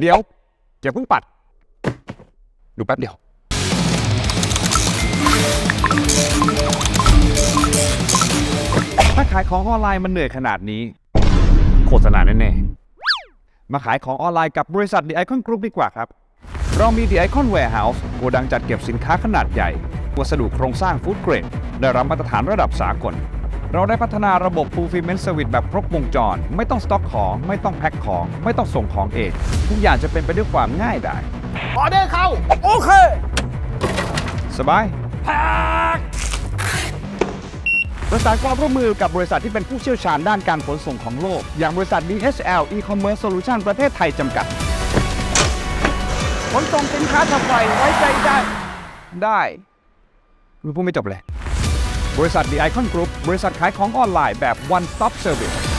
เดี๋ยวอย่าเพิ่งปัด ดูแป๊บเดียว ถ้าขายของออนไลน์มันเหนื่อยขนาดนี้ โฆษณาแน่ๆ มาขายของออนไลน์กับบริษัท The Icon Group ดีกว่าครับ เรามี The Icon Warehouse โกดังจัดเก็บสินค้าขนาดใหญ่ วัสดุโครงสร้างฟู้ดเกรด ได้รับมาตรฐานระดับสากล เราได้พัฒนาระบบ Fulfillment Service แบบครบวงจร ไม่ต้องสต็อกของ ไม่ต้องแพ็คของ ไม่ต้องส่งของเอง ทุกอย่างจะเป็นไปด้วยความง่ายดายออเดอร์เข้า โอเค สบายประสานความร่วมมือกับบริษัทที่เป็นผู้เชี่ยวชาญด้านการขนส่งของโลก อย่างบริษัท DHL E-commerce Solution ประเทศไทยจำกัด ขนส่งสินค้าทางไฟไว้ใจได้ ได้มึงพูดไม่จบเลย บริษัท The Icon Group บริษัทขายของออนไลน์แบบ one stop service